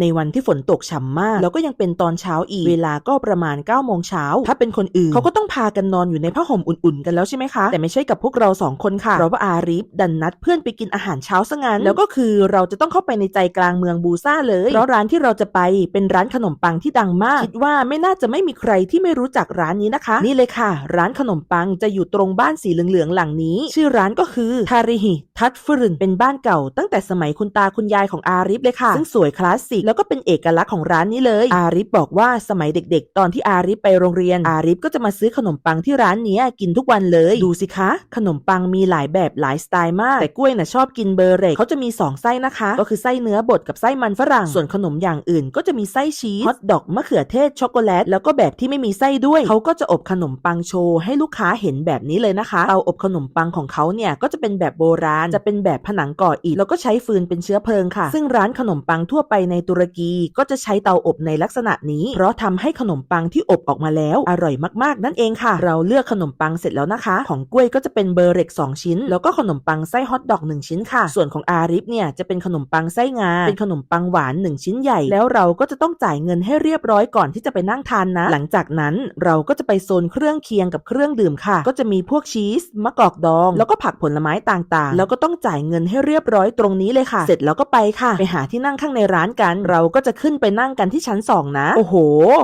ในวันที่ฝนตกฉ่ำมาก แล้วก็ยังเป็นตอนเช้าอีก เวลาก็ประมาณ9ก้าโมงเช้า ถ้าเป็นคนอื่นเขาก็ต้องพากันนอนอยู่ในผ้าห่มอุ่นๆ กันแล้วใช่ไหมคะ แต่ไม่ใช่กับพวกเราสองคนค่ะเพราะว่าอาริฟดันนัดเพื่อนไปกินอาหารเช้าซะงั้น แล้วก็คือเราจะต้องเข้าไปในใจกลางเมืองบูซ่าเลย เพราะร้านที่เราจะไปเป็นร้านขนมปังที่ดังมาก คิดว่าไม่น่าจะไม่มีใครที่ไม่รู้จักร้านนี้นะคะ นี่เลยค่ะ ร้านขนมปังจะอยู่ตรงบ้านสีเหลืองๆหลังนี้ ชื่อร้านก็คือทาริฮิทัตฟรึนเป็นบ้านเก่า ตั้งแต่สมัยคุณตาคุณยายของอาริฟเลยค่ะ ซึ่งสวยคลาสสิกแล้วก็เป็นเอกลักษณ์ของร้านนี้เลย อาริฟบอกว่าสมัยเด็ก ๆ ตอนที่อาริฟไปโรงเรียน อาริฟก็จะมาซื้อขนมปังที่ร้านนี้กินทุกวันเลย ดูสิคะ ขนมปังมีหลายแบบหลายสไตล์มาก แต่กล้วยน่ะชอบกินเบอร์เรกเขาจะมี 2 ไส้นะคะ ก็คือไส้เนื้อบดกับไส้มันฝรั่ง ส่วนขนมอย่างอื่น ก็จะมีไส้ชีสฮอทดอกมะเขือเทศช็อกโกแลตแล้วก็แบบที่ไม่มีไส้ด้วยเขาก็จะอบขนมปังโชว์ให้ลูกค้าเห็นแบบนี้เลยนะคะเตาอบขนมปังของเขาเนี่ยก็จะเป็นแบบโบราณจะเป็นแบบผนังก่ออิฐแล้วก็ใช้ฟืนเป็นเชื้อเพลิงค่ะ ซึ่งร้านขนมปังทั่วไปในตุตุรกีก็จะใช้เตาอบในลักษณะนี้ เพราะทำให้ขนมปังที่อบออกมาแล้วอร่อยมากๆ นั่นเองค่ะ เราเลือกขนมปังเสร็จแล้วนะคะ ของกล้วยก็จะเป็นเบอร์เร็ก2 ชิ้น แล้วก็ขนมปังไส้ฮอทดอก 1 ชิ้นค่ะ ส่วนของอาริฟเนี่ยจะเป็นขนมปังไส้งา เป็นขนมปังหวาน 1 ชิ้นใหญ่ แล้วเราก็จะต้องจ่ายเงินให้เรียบร้อยก่อนที่จะไปนั่งทานนะ หลังจากนั้นเราก็จะไปโซนเครื่องเคียงกับเครื่องดื่มค่ะ ก็จะมีพวกชีสมะกอกดอง แล้วก็ผักผลไม้ต่างๆ แล้วก็ต้องจ่ายเงินให้เรียบร้อยตรงนี้เลยค่ะ เสร็จแล้วก็ไปค่ะ ไปหาที่นั่งข้างในร้านกันเราก็จะขึ้นไปนั่งกันที่ชั้น2นะ โอ้โห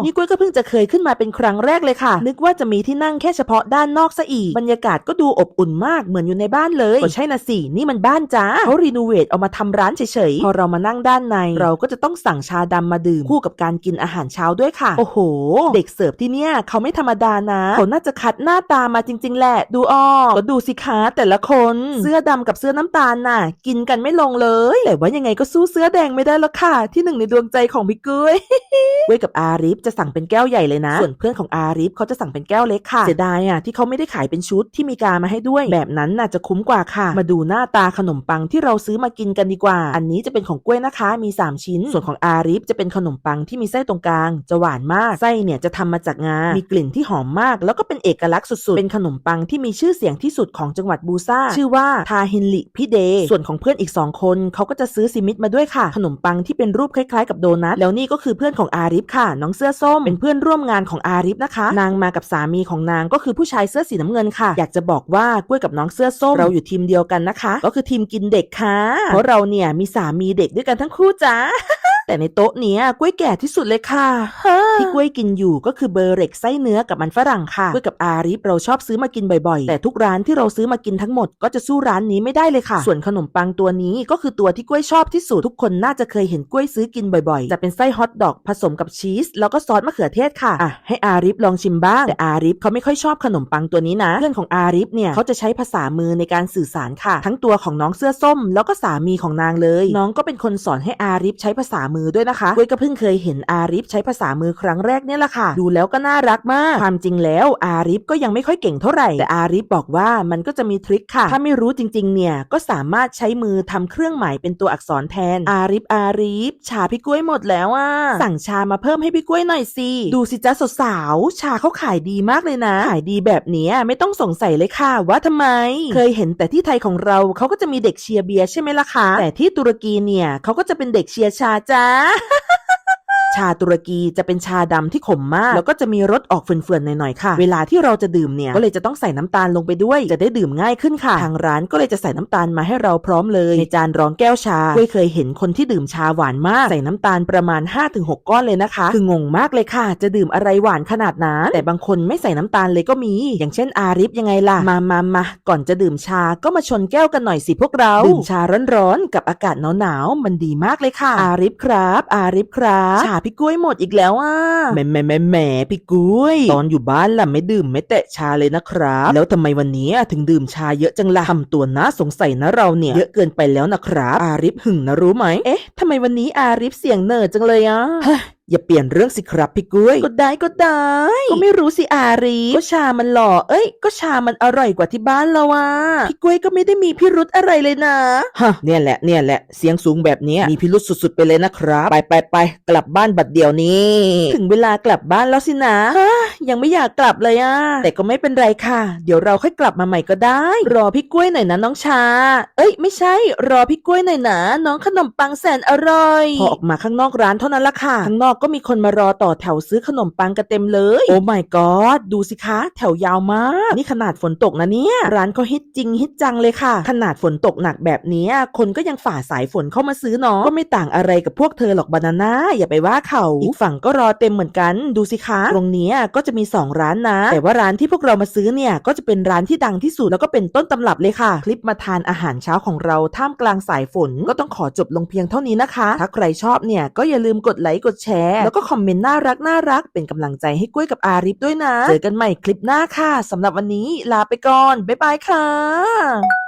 นี่กุ้ยก็เพิ่งจะเคยขึ้นมาเป็นครั้งแรกเลยค่ะ นึกว่าจะมีที่นั่งแค่เฉพาะด้านนอกซะอีก บรรยากาศก็ดูอบอุ่นมากเหมือนอยู่ในบ้านเลยก็ใช่นะสิ นี่มันบ้านจ้าเขารีโนเวทเอามาทำร้านเฉยๆ พอเรามานั่งด้านใน เราก็จะต้องสั่งชาดำมาดื่มคู่กับการกินอาหารเช้าด้วยค่ะ โอ้โห เด็กเสิร์ฟที่เนี่ยเขาไม่ธรรมดานะเขาน่าจะคัดหน้าตามาจริง ๆ แหละ ดูออกก็ดูสิคะแต่ละคน เสื้อดำกับเสื้อน้ำตาลน่ะ กินกันไม่ลงเลย แต่ว่ายังไงก็สู้เสื้อแดงไม่ได้แล้วค่ะที่หนึ่งในดวงใจของพี่กุ้ยเว้ยกับอาริฟจะสั่งเป็นแก้วใหญ่เลยนะ ส่วนเพื่อนของอาริฟเขาจะสั่งเป็นแก้วเล็กค่ะ เสียดายอะที่เขาไม่ได้ขายเป็นชุดที่มีกามาให้ด้วย แบบนั้นน่าจะคุ้มกว่าค่ะ มาดูหน้าตาขนมปังที่เราซื้อมากินกันดีกว่า อันนี้จะเป็นของกล้วยนะคะ มี 3 ชิ้น ส่วนของอาริฟจะเป็นขนมปังที่มีไส้ตรงกลาง จะหวานมาก ไส้เนี่ยจะทำมาจากงา มีกลิ่นที่หอมมาก แล้วก็เป็นเอกลักษณ์สุดๆ เป็นขนมปังที่มีชื่อเสียงที่สุดของจังหวัดบูซ่าชื่อว่าทาฮินลิพิเด ส่วนของเพื่อนอีก 2 คนเขาก็จะซื้อซิมิตมาด้วยค่ะ ขนมปังที่เป็นรูปคล้ายๆกับโดนัทแล้วนี่ก็คือเพื่อนของอาริฟค่ะ น้องเสื้อส้มเป็นเพื่อนร่วมงานของอาริฟนะคะ นางมากับสามีของนางก็คือผู้ชายเสื้อสีน้ำเงินค่ะ อยากจะบอกว่ากล้วยกับน้องเสื้อส้มเราอยู่ทีมเดียวกันนะคะ ก็คือทีมกินเด็กค่ะเพราะเราเนี่ยมีสามีเด็กด้วยกันทั้งคู่จ้า แต่ในโต๊ะเนี้ยกล้วยแก่ที่สุดเลยค่ะ ที่กล้วยกินอยู่ก็คือเบอร์เร็กไส้เนื้อกับมันฝรั่งค่ะกล้วยกับอาริฟเราชอบซื้อมากินบ่อยๆ แต่ทุกร้านที่เราซื้อมากินทั้งหมดก็จะสู้ร้านนี้ไม่ได้เลยค่ะ ส่วนขนมปังตัวนี้ก็คือตัวที่กล้วยชอบที่สุดทุกคนน่าจะเคยเห็นกล้วยซื้อกินบ่อยๆ จะเป็นไส้ฮอทดอกผสมกับชีสแล้วก็ซอสมะเขือเทศค่ะอะให้อาริฟลองชิมบ้างแต่อาริฟเขาไม่ค่อยชอบขนมปังตัวนี้นะเพื่อนของอาริฟเนี่ยเขาจะใช้ภาษามือในการสื่อสารค่ะ ทั้งตัวของน้องเสื้อส้ม แล้วก็สามีของนางเลย น้องก็เป็นคนสอนให้อาริฟใช้ภาษามือด้วยนะคะก้วยก็เพิ่งเคยเห็นอาริฟใช้ภาษามือครั้งแรกเนี่ยแหละค่ะ ดูแล้วก็น่ารักมาก ความจริงแล้วอาริฟก็ยังไม่ค่อยเก่งเท่าไหร่ แต่อาริฟบอกว่ามันก็จะมีทริคค่ะ ถ้าไม่รู้จริงๆ เนี่ย ก็สามารถใช้มือทำเครื่องหมายเป็นตัวอักษรแทน อาริฟอาริฟชาพี่กล้วยหมดแล้วอะ สั่งชามาเพิ่มให้พี่กล้วยหน่อยสิ ดูสิจ้าสาวชาเขาขายดีมากเลยนะ ขายดีแบบนี้ไม่ต้องสงสัยเลยค่ะ ว่าทำไม เคยเห็นแต่ที่ไทยของเราเขาก็จะมีเด็กเชียร์เบียร์ใช่ไหมล่ะคะ แต่ที่ตุรกีเนี่ยเขาก็จะเป็นเด็กเชียร์ชาจ้า啊。哈 ชาตุรกีจะเป็นชาดำที่ขมมาก แล้วก็จะมีรสออกเฟื่อนๆหน่อยๆค่ะ เวลาที่เราจะดื่มเนี่ยก็เลยจะต้องใส่น้ำตาลลงไปด้วย จะได้ดื่มง่ายขึ้นค่ะ ทางร้านก็เลยจะใส่น้ำตาลมาให้เราพร้อมเลย ในจานรองแก้วชาเคยเคยเห็นคนที่ดื่มชาหวานมาก ใส่น้ำตาลประมาณ 5-6 ก้อนเลยนะคะ คืองงมากเลยค่ะ จะดื่มอะไรหวานขนาดนั้นแต่บางคนไม่ใส่น้ำตาลเลยก็มี อย่างเช่นอาริฟยังไงล่ะ มามามาก่อนจะดื่มชาก็มาชนแก้วกันหน่อยสิพวกเรา ดื่มชาร้อนๆกับอากาศหนาวๆมันดีมากเลยค่ะ อาริฟครับ อาริฟครับชาพี่กล้วยหมดอีกแล้วอะแหมแหมแหมแหมพี่กุ้ยตอนอยู่บ้านล่ะไม่ดื่มไม่แตะชาเลยนะครับ แล้วทำไมวันนี้ถึงดื่มชาเยอะจังล่ะทำตัวน่าสงสัยนะเราเนี่ยเยอะเกินไปแล้วนะครับอาริฟหึงนะรู้ไหมเอ๊ะทำไมวันนี้อาริฟเสียงเหน่อจังเลยอะ อย่าเปลี่ยนเรื่องสิครับพี่กุ้ยก็ได้ก็ได้ ก็ไม่รู้สิอารีก็ชามันหล่อเอ้ย ก็ชามันอร่อยกว่าที่บ้านเราอะพี่กุ้ยก็ไม่ได้มีพิรุธอะไรเลยนะฮะเนี่ยแหละเนี่ยแหละเสียงสูงแบบเนี้ยมีพิรุธสุดๆไปเลยนะครับ ไปไปไปกลับบ้านบัดเดี๋ยวนี้ ถึงเวลากลับบ้านแล้วสินะฮะยังไม่อยากกลับเลยอะแต่ก็ไม่เป็นไรค่ะ เดี๋ยวเราค่อยกลับมาใหม่ก็ได้ รอพี่กุ้ยหน่อยนะน้องชา เอ้ย ไม่ใช่ รอพี่กุ้ยหน่อยนะน้องขนมปังแสนอร่อย พอออกมาข้างนอกร้านเท่านั้นละค่ะข้างนอกก็มีคนมารอต่อแถวซื้อขนมปังกันเต็มเลย โอ้ my god ดูสิคะ แถวยาวมาก นี่ขนาดฝนตกนะเนี่ย ร้านก็ฮิตจริงฮิตจังเลยค่ะ ขนาดฝนตกหนักแบบเนี้ยคนก็ยังฝ่าสายฝนเข้ามาซื้อเนาะก็ไม่ต่างอะไรกับพวกเธอหรอกบานาน่าอย่าไปว่าเขาอีกฝั่งก็รอเต็มเหมือนกันดูสิคะ ตรงเนี้ยก็จะมี 2 ร้านนะ แต่ว่าร้านที่พวกเรามาซื้อเนี่ยก็จะเป็นร้านที่ดังที่สุดแล้วก็เป็นต้นตำรับเลยค่ะ คลิปมาทานอาหารเช้าของเราท่ามกลางสายฝนก็ต้องขอจบลงเพียงเท่านี้นะคะ ถ้าใครชอบเนี่ยก็อย่าลืมกดไลค์กดแชร์แล้วก็คอมเมนต์น่ารักน่ารักเป็นกำลังใจให้กล้วยกับอาริฟด้วยนะ เจอกันใหม่คลิปหน้าค่ะสำหรับวันนี้ลาไปก่อน บ๊ายบายค่ะ